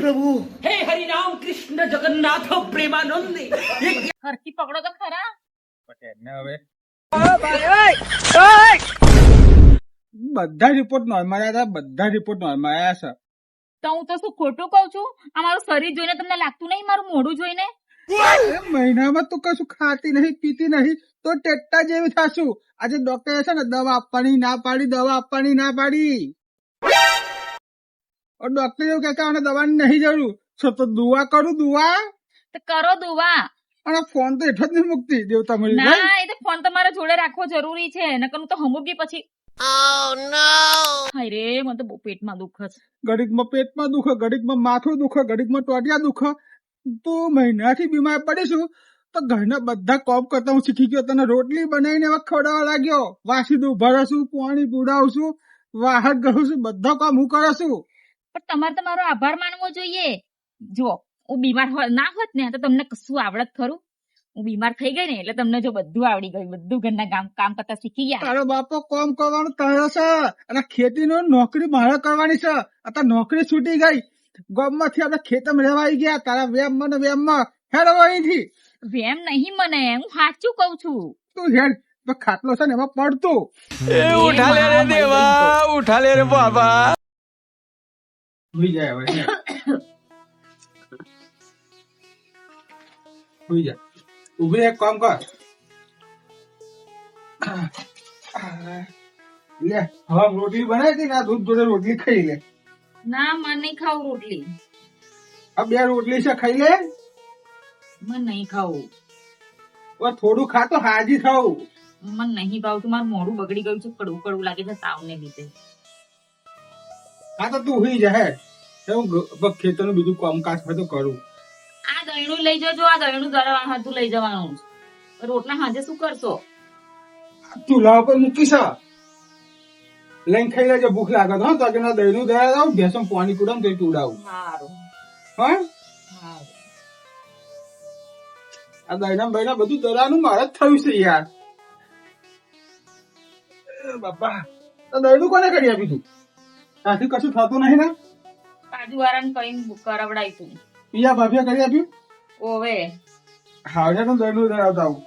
પ્રભુ. હે હરિરામ કૃષ્ણ જગન્નાથ પ્રેમાનંદ. હરખી પકડો તો ખરા. બધા રિપોર્ટ નોર્મલ આવ્યા બધા રિપોર્ટ નોર્મલ આવ્યા છે. તો હું તો શું ખોટું કઉ છું? અમારું શરીર જોઈને તમને લાગતું નહીં મારું મોઢું જોઈને? મહિનામાં તું કશું ખાતી નહીં પીતી નહીં તો ટેટ્ટા જેવી થાશું. આજે ડોક્ટર છે ને દવા આપવાની ના પાડી દવા આપવાની ના પાડી. ડોક્ટર એવું કે આને દવાની નહીં જરૂર. છો તો દુઆ કરું દુઆ? તો કરો દુવા અને ફોન તો એટલો જ નહીં મુકતી દેવતા મળી ના એ તો ફોન તમારે જોડે રાખવો જરૂરી છે. નકર હું તો હમુકી પછી. હાય રે મને તો પેટમાં દુખે છે. ઘડીકમાં પેટમાં દુખે ઘડીકમાં માથું દુખે ઘડીકમાં ટોટિયા દુખે. તો મહિનાથી બીમાર પડીશું. તો ઘરના બધા કોપ કરતા હું શીખી ગયો તને રોટલી બનાવીને હવે ખવડાવવા લાગ્યો. વાસી ભરશું પાણી પીવડાવશું વાહક કરું છું બધા કામ હું કરું છું પણ તમારે તો આભાર માનવો જોઈએ. જો હું બીમાર ના હોત ને તો તમને કશું આવડત ખરું? હું બીમાર થઈ ગઈ ને એટલે તમને જો બધું આવડી ગયું બધું ઘરના કામ કામ કરતા શીખી ગયા. તારો બાપો કોમ કરવાનું કહ્યો છે અને ખેતીનો નોકરી મારે કરવાની છે. અત્યારે નોકરી છૂટી ગઈ. ગામમાંથી આપણે ખેતમ રહેવાઈ ગયા. તારા વેમ મને વેમમાં. હેડો અહીંથી. વેમ નહીં મને હું સાચું કઉ છું. તું હેડ. ખાટલો છે ને એમાં પડતું. ઉઠાલે રે દેવા ઉઠાલે રે બાબા. હુઈ જાય હવે હુઈ જા ઊભી એક કામ કર. લે હવે રોટલી બનાવી હતી ને દૂધ જોડે રોટલી ખાઈ લે. ના મને નહીં ખાવું રોટલી. આ બે રોટલી છે ખાઈ લે. મને નહીં ખાવું. થોડું ખા તો હાજી ખાવું મને નહીં ભાવતું મારું મોઢું બગડી ગયું છે કડવું કડવું લાગે છે તાવને લીધે. હા તો તું હુઈ જહે તો હું ખેતરનું બીજું કામકાજ બધું કરું. આ દહીણું લઈ જજો આ દહીણું દળવા હતું લઈ જવાનું. રોટલા હાજે શું કરશો? ચૂલા ઉપર મૂકીશ. લઈને ખાઈ લેજો ભૂખ લાગે તો. તો કે દહીં નું દયા દઉં ભેંસો પાણી કુડામ તો સારું હા? આ દહીંના બૈના બધું દરાનું મારે જ થયું છે યાર. બાપા આ દહીંનું કોને કરી આપ્યું તું? આથી કશું થતું નહીં ને? કાજુ આરામ કઈ કરાવડાવીશું પિયા ભાભીએ કરી આપ્યું? ઓવે. હાવડે તો દરનું ધરાવતા હું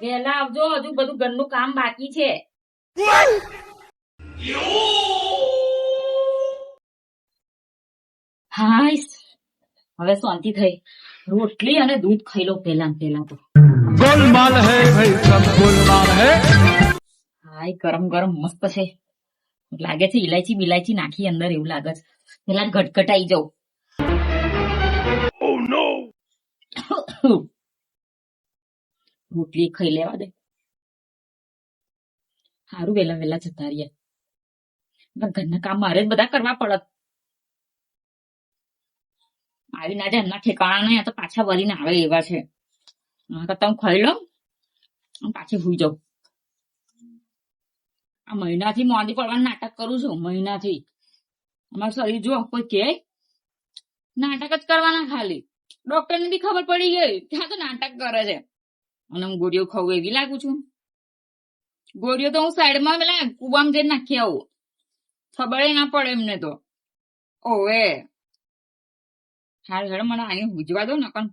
વેલા આવજો હજુ બધું ઘરનું કામ બાકી છે. હાઈસ. હવે શાંતિ થઈ. રોટલી અને દૂધ ખાઈ લો પહેલા પહેલા તો. ગોલમાલ હે ભાઈ સબ ગોલમાલ હે. હાય ગરમ ગરમ મસ્ત છે. લાગે છે ઇલાયચી બિલાયચી નાખી અંદર એવું લાગે છે. પેલા ઘટઘટાઈ જાઉં. રોટલી ખાઈ લેવા દે. સારું વેલા વેલા જતા રહીએ. ઘરના કામ મારે જ બધા કરવા પડત આવી ના જાય એમના ઠેકાણા નહીં તો પાછા વળીને આવે એવા છે. હા કરતા હું ખાઈ લઉં પાછી સુઈ જાઉં. આ મહિનાથી મોડી પડવાનું નાટક કરું છું, મહિનાથી. અમારું શરીર જો કોઈ કે નાટક જ કરવાના ખાલી. ડોક્ટર ને બી ખબર પડી ગઈ, ત્યાં તો નાટક કરે છે. અને હું ગોળીઓ ખાવું એવી લાગુ છું. ગોળીઓ તો હું સાઈડમાં પેલા કુવામાં જઈને નાખી આવું. ખબર ના પડે એમને તો. ઓવે. હાલ હેડ, મને અહીં હુજવા દો ને પણ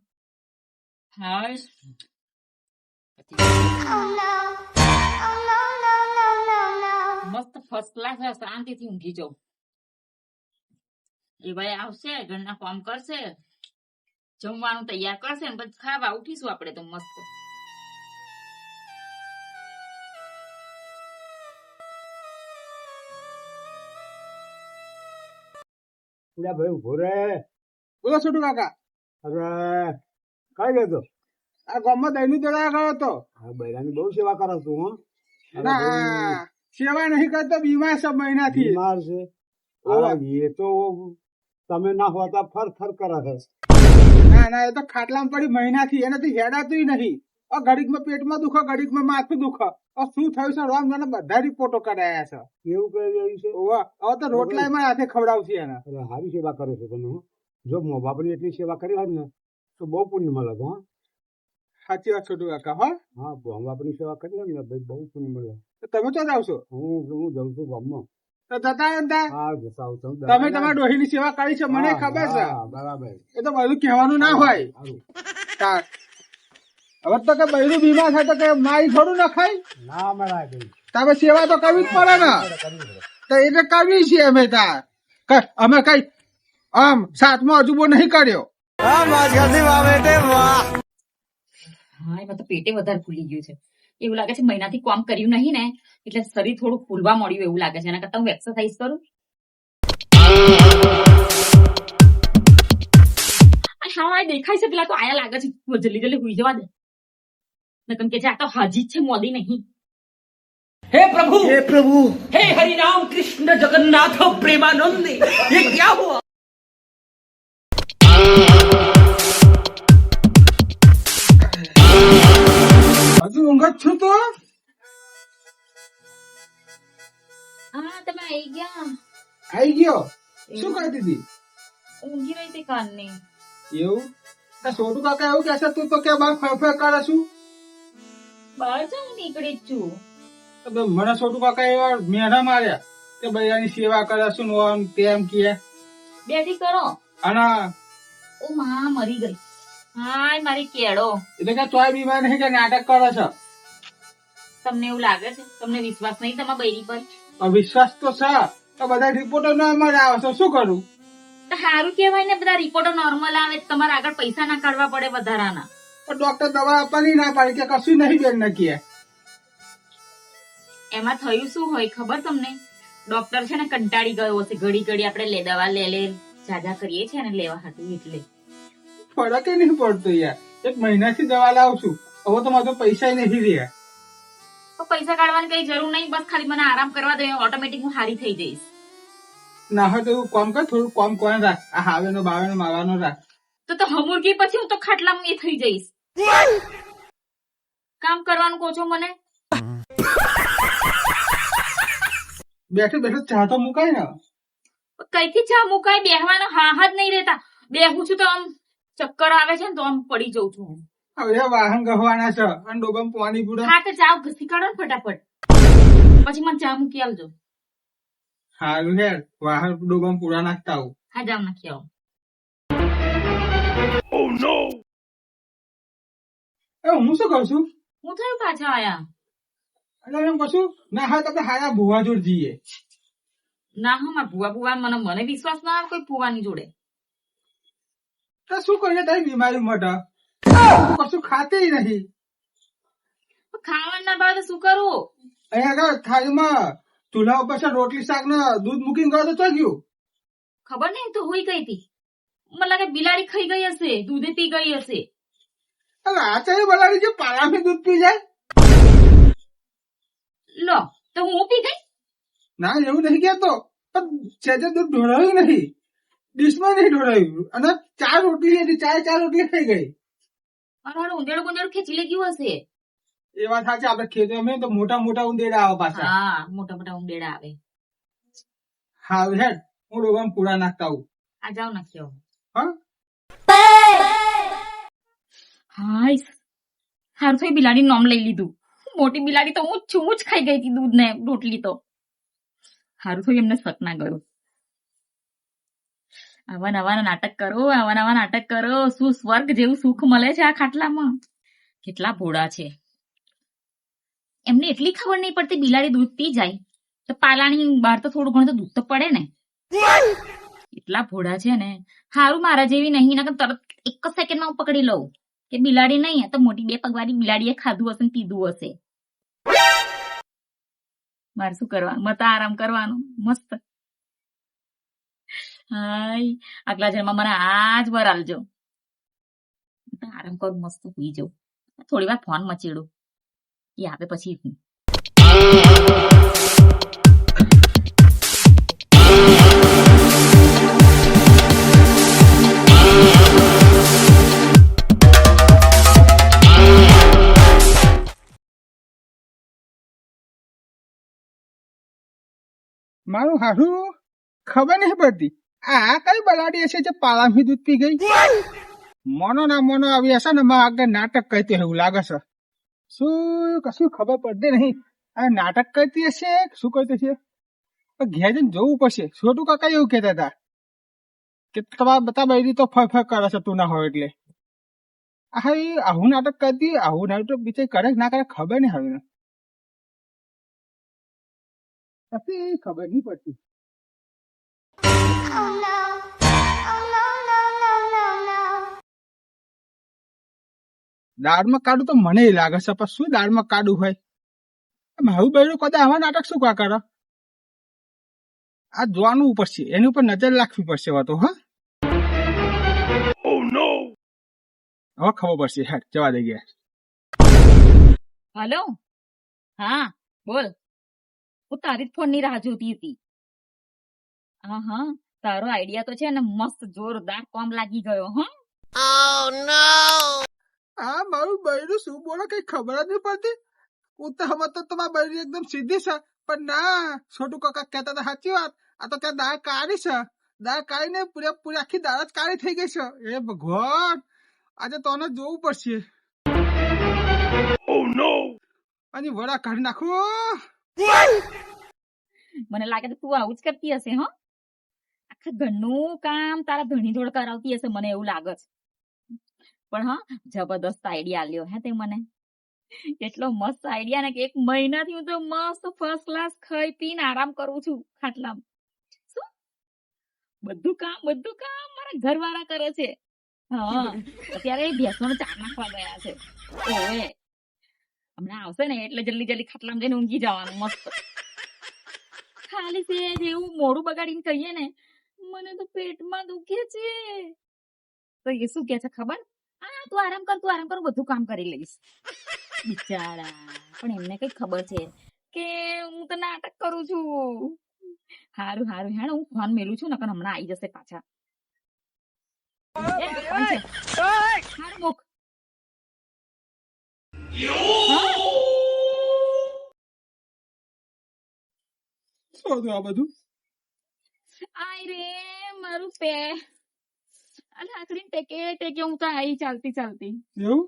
હા મસ્ત ફર્સ્ટ ક્લાસ શાંતિથી ઊંઘી જાઉં એ ભાઈ આવશે ઘરના કામ કરશે જમવાનું તૈયાર કરશે ને પછી ખાવા ઉઠીશું આપણે તો મસ્ત. પૂરા ભાઈ ઊભો રે બોલો છોટુ કાકા. અરે કઈ ગયો આ ગામમાં દૈનિક દળાયા ગયો હતો આ બૈરાની બહુ સેવા કરો તું હો. ના. સેવા નહીં કરતો બીમાર છે મહિનાથી. બીમાર છે. એ તો તમે ના હોતા ફર ફર કરે છે. ના ના એ તો ખાટલામાં પડી મહિનાથી એનાથી હેડાતું નહીં ઘડીકમાં પેટમાં દુખે ઘડીકમાં માથું દુખો. શું થયું છે? રામ મને બધા રિપોર્ટો કરાયા છે. એવું કહી રહ્યું છે? હવે તો રોટલા એમાં હાથે ખવડાવશે એને. સારી સેવા કરો છો તમે. જો મો બાપની એટલી સેવા કરી હોત ને તો બહુ પુણ્ય મળે હા. સાચી વાત છોટુ કાકા હા. હા મો બાપની સેવા કરી હોય ને ભાઈ બહુ પુણ્ય મળે. તો તમે તો જ આવશો હું હું જઉં છું ગામમાં. તમે તમારા ડોહી ની સેવા કરી છે મને ખબર છે. બરાબર. એ તો બધું કહેવાનું ના હોય. હવે તો કે બૈરું બીમાર થાય તો કે માઈ થોડું ન ખાય ના મળાય ભાઈ. તમે સેવા તો કરવી જ પડે ને. તો એટલે કરવી છે અમે તાર. અમે કઈ આમ સાતમો અજુબો નહીં કર્યો. હા એમાં તો પેટે વધારે ફૂલી ગયું છે. એવું લાગે છે મહિનાથી કામ કર્યું નહીં ને એટલે શરીર થોડું ફૂલવા મળ્યું એવું લાગે છે એના કરતા હું એક્સરસાઇઝ કરું આ હા આ દેખાય છે પેલા તો આયા લાગે છે જલ્દી જલ્દી હુઈ જવા દે નકમ કે છે આ તો હાજી જ છે મોદી નહીં हे प्रभु हे प्रभु हे हरि राम कृष्ण जगन्नाथ प्रेमानंद ये क्या हुआ હજુ ઊંઘ જ છું તો? હા તમે આવી ગયા. આઈ ગયો? શું કહી દીધી? ઊંઘી રહી હતી કાનની. એવું? આ છોટુ કાકા એવું કહેશે તું તો કે બાર ફરફર કરે છું બહાર જાઉં નીકળી છું. મને છોટુ કાકા એવા મેઢા માર્યા કે ભાઈ આની સેવા કરે છું ને આમ તેમ કે બેઠી કરો. અને ઓ માં મરી ગઈ. હાય મારી કેળો. એટલે કે તોય બીમાર નહીં કે નાટક કરો છો? તમને એવું લાગે છે? તમને વિશ્વાસ નહીં તમારા બૈરી પર? વિશ્વાસ તો છે તો બધા રિપોર્ટો નોર્મલ આવે છે શું કરું? સારું કહેવાય ને બધા રિપોર્ટો નોર્મલ આવે તમારે આગળ પૈસા ના કાઢવા પડે વધારાના. પણ ડોક્ટર દવા આપવાની ના પાડી કે કશું નહીં બેન નક્કી એમાં થયું શું હોય ખબર તમને? ડોક્ટર છે ને કંટાળી ગયો હશે ઘડી ઘડી આપણે લે દવા લે લે જાજા કરીએ છીએ ને લેવા હતું એટલે. ફરક નહીં પડતો યાર. એક મહિનાથી દવા લાવું છું. હવે તો મારે પૈસા નથી રહ્યા તો પૈસા કાઢવાની કઈ જરૂર નહીં બસ ખાલી મને આરામ કરવા દે ઓટોમેટિક હું હારી થઈ જઈશ. ના હોય તો એવું કામ કર થોડું કોમ કોણ રાખ. આ હાવેનો બાવેનો માવાનો રાખ. તો તો હમુરગી પછી હું તો ખાટલામાં એ થઈ જઈશ. કામ કરવાનું કહો છો મને? બેઠો બેઠો ચા તો મુકાય ને. કઈથી ચા મુકાય? બેહવાનો હા હા જ નહીં રહેતા. બેહું છું તો આમ ચક્કર આવે છે ને તો આમ પડી જઉં છું હું. હવે વાહન ગહવાના છે. અને ડોબામાં પાણી પૂરા હા તો ચા ઘસી કાઢો ને ફટાફટ. પછી મને ચા મૂકી આવજો. સારું હેર વાહન ડોબમ પૂરા નાખતા આવું. હા જામ નાખી આવો. એ હું શું કઉ છું? હું થયું પાછા આયા? એટલે એમ કશું ના હા તો આપણે હારા ભુવા જોડ જઈએ ના હા મારા ભુવા ભુવા મને મને વિશ્વાસ ના આવે કોઈ ભુવાની જોડે. તો શું કરીએ તારી બીમારી માટે કશું ખાતી નહીં. ખાવાના બાદ શું કરું? અહીંયા આગળ થાળીમાં ચૂલા ઉપર છે રોટલી શાક ને દૂધ મૂકીને ગયો તો ગયું. ખબર નહીં તો હોઈ ગઈ હતી? મને લાગે બિલાડી ખાઈ ગઈ હશે દૂધે પી ગઈ હશે. આચાર્ય બલાડી ચાલી જે પાલામાં દૂધ પી જાય. લો તો હું પી ગઈ? ના એવું નહીં કેતો પણ છે દૂધ ઢોળાયું નહીં. ડીશમાં નહીં ઢોળાયું અને ચાર રોટલી હતી ચાર ચાર રોટલી ખાઈ ગઈ. મારું ઊંધેડું ગુંદેડું ખેંચી લે ગયું હશે? એ વાત સાચી આપણે અમે તો મોટા મોટા ઉંદેડા આવે પાછા. હા મોટા મોટા ઉંદેડા આવે. હા હેડ હું ડોબામાં પૂરા નાખતા આવું. આ જાવ નાખ્યો હા? હાય હારું થઈ બિલાડી નોમ લઈ લીધું. મોટી બિલાડી તો હું છું જ ખાઈ ગઈ હતી દૂધ ને રોટલી તો. હારું થયું એમને શક ના ગયો. આવા નવા નાટક કરો આવા નવા નાટક કરો. શું સ્વર્ગ જેવું સુખ મળે છે આ ખાટલામાં? કેટલા ભોળા છે. એમને એટલી ખબર નહીં પડતી બિલાડી દૂધ પી જાય. તો પાલાની બહાર તો થોડું ઘણું તો દૂધ તો પડે ને. એટલા ભોળા છે ને. હારું મારા જેવી નહીં તરત એક જ સેકન્ડમાં હું પકડી લઉં. કે બિલાડી નહીં તો મોટી બે પગવાળી બિલાડીએ ખાધું હશે ને પીધું હશે. મારે શું કરવાનું? મત આરામ કરવાનું. મસ્ત. હાય, આગલા જન્મમાં મને આજ વાર આલજો. તો આરામ કરું, મસ્ત સુઈ જાઉં. થોડી વાર ફોન મચેડું. એ આપે પછી હું. મારું હારું ખબર નહીં પડતી. આ કઈ બલાડી હશે જે પાળામી દૂધ પી ગઈ? મોનો ના મોનો આવી હશે ને મારા આગળ નાટક કરતી એવું લાગે છે. શું, કશું ખબર પડતી નહીં. આ નાટક કરતી હશે? શું કરતી છે ઘેર જઈને જોવું પડશે. છોટું કાકા એવું કહેતા હતા કે તમારા બધા બૈરી તો ફર ફર કરે છે તું ના હોય એટલે. હા એ આવું નાટક કરતી, આવું નાટક બીજે કરે ના કરે ખબર નહીં હવે. પછી ખબર નહીં પડતી. દાળમાં કાઢું તો મને લાગે છે પણ શું દાળમાં કાઢું હોય? મારું બહેરું કદાચ આવા નાટક શું કા કરો? આ જોવાનું પડશે એની ઉપર નજર રાખવી પડશે વાતો હા. હવે ખબર પડશે હેડ જવા દઈ ગયા હલો? હા બોલ. હું તારી જ ફોનની રાહ જોતી હતી. હા હા તારો આઈડિયા તો છે ને મસ્ત જોરદાર કોમ લાગી ગયો હા? હા મારું બૈરું શું બોલો કઈ ખબર જ નહીં પડતી. હું તો હમણાં તો તમારા બૈરી એકદમ સીધી છે પણ ના છોટું કાકા કહેતા હતા સાચી વાત. આ તો ત્યાં દાળ કાઢી છે. દાળ કાઢીને પૂરેપૂરી આખી દાળ જ કાળી થઈ ગઈ છે. એ ભગવાન! આજે તો જોવું પડશે. અને વડા કાઢી નાખો. મને લાગે છે તું આવું જ કરતી હશે હા. આખા ઘરનું કામ તારા ધણી જોડ કરાવતી હશે મને એવું લાગે છે. પણ હા, જબરદસ્ત આઈડિયા આલ્યો હે તે મને. એટલો મસ્ત આઈડિયા ને કે એક મહિનાથી હું તો મસ્ત ફર્સ્ટ ક્લાસ ખાઈ પીને આરામ કરું છું ખાટલામાં. શું? બધું કામ બધું કામ મારા ઘરવાળા કરે છે. હા, અત્યારે ભેંસોને ચાર નાખવા ગયા છે. ઓવે હમણાં આવશે ને એટલે જલ્દી જલ્દી ખાટલામાં જઈને ઊંઘી જવાનું, મસ્ત. ખાલી છે એવું મોડું બગાડીને કહીએ ને, મને તો પેટમાં દુખે છે. તો એ શું કે છે ખબર? હા તું આરામ કર તું આરામ કર બધું કામ કરી લઈશ. બિચારા પણ એમને કઈ ખબર છે કે હું તો નાટક કરું છું. હારું હારું હેણ હું ફોન મેલું છું નકર હમણાં આવી જશે પાછા. એ, કોણ છે? હારું મૂક. શું હતું આ બધું? આય રે મારું પે આ લાકડી ટેકે ટેકે હું તો આઈ ચાલતી ચાલતી. એવું?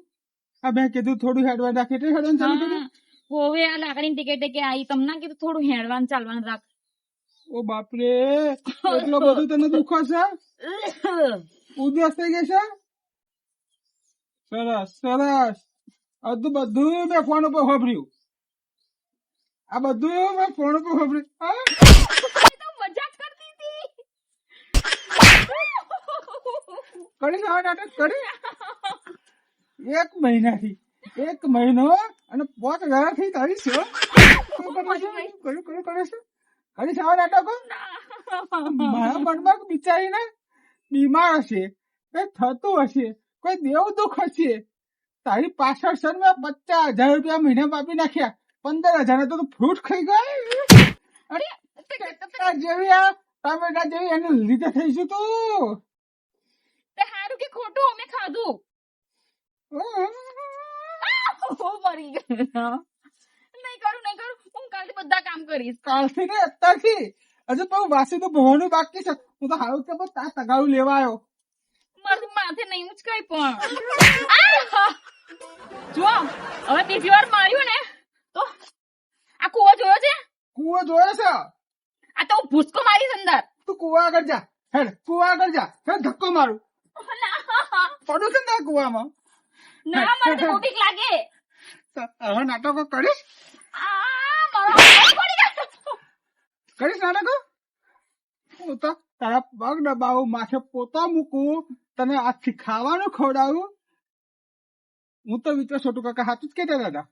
આ મેં કીધું થોડું હેડવા રાખે એટલે હેડવાનું ચાલુ કર્યું? હોવે આ લાકડી ટેકે ટેકે આઈ. તમને કીધું થોડું હેડવાનું ચાલવાનું રાખ. ઓ બાપરે એટલો બધું તને દુખો છે ઉદ્યાસ થઈ ગઈ છે? સરસ સરસ. બધું બધું મેં ફોન ઉપર વાપર્યું આ બધું મેં ફોન ઉપર વાપર્યું હા? તો મજાક કરતી હતી કરી લાવ નાટક કરી. એક મહિનાથી એક મહિનો અને પાંચ હજારથી તારી છે કયું કર્યું કરે છે? કરી સાવા નાટકો? મારા મનમાં બિચારીને બીમાર હશે કઈ થતું હશે કોઈ દેવ દુઃખ હશે. તારી પાછળ સર મેં પચાસ હજાર રૂપિયા મહિને આપી નાખ્યા. પંદર હજાર તો ફ્રૂટ ખાઈ ગઈ અરે જેવી આ ટામેટા જેવી એને લીધે થઈશું તું. તે કે ખોટું અમે ખાધું. હું મરી ગયો નહીં કરું નહીં કરું. હું કાલથી બધા કામ કરીશ. કાલથી ને અત્યારથી. હજુ તો વાસી તો ભણવાનું બાકી છે. હું તો કે તગાડું લેવા આવ્યો મારું માથે નહીં કઈ પણ! જો હવે બીજી વાર માર્યું ને તો આ કુવો જોયો છે? કુવો જોયો છે? આ તો હું ભૂસકો મારીશ અંદર. તું કુવા આગળ જા. હેડ કુવા આગળ જા. હેડ ધક્કો મારું. પડું છે ને કુવામાં ના મને તો બીક લાગે. હવે નાટકો કરીશ? કરીશ નાટકો? હું તો તારા પગ દબાવું માથે પોતા મૂકું તને આજથી ખાવાનું ખવડાવું. હું તો વિચાર છોટુ કાકા હાથું જ કહેતા દાદા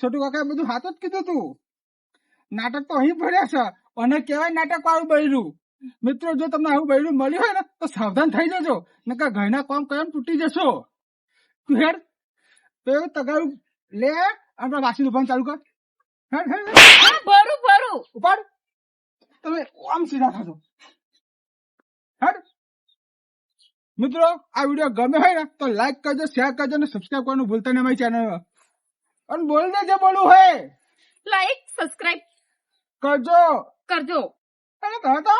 છોટુ કાકા બધું હાથું જ કીધું તું. નાટક તો અહીં ભર્યા છે. અને કેવાય નાટક વાળું બૈરું મિત્રો જો તમને આવું બૈરું મળ્યું હોય ને તો સાવધાન થઈ જજો. નકર ઘરના કામ કેમ તૂટી જશો. હેડ તો એવું તગારું લે આપણા વાસી દુકાન ચાલુ કર. હેડ હેડ હેડ. ભરું ભરું. ઉપાડ. તમે આમ સીધા થશો. હેડ. મિત્રો આ વીડિયો ગમે હોય ને તો લાઈક કરજો શેર કરજો અને સબસ્ક્રાઇબ કરવાનું ભૂલતા નહીં અમારી ચેનલ અને બોલ દે જે બોલવું હોય લાઈક સબસ્ક્રાઇબ કરજો. કરજો. અરે તો.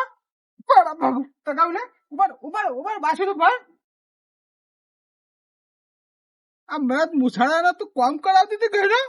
ભાગું તગાવ લે ઉપર ઉપર ઉપર બાસું ઉપર. તું કોમ કરાવતી હતી ઘરે?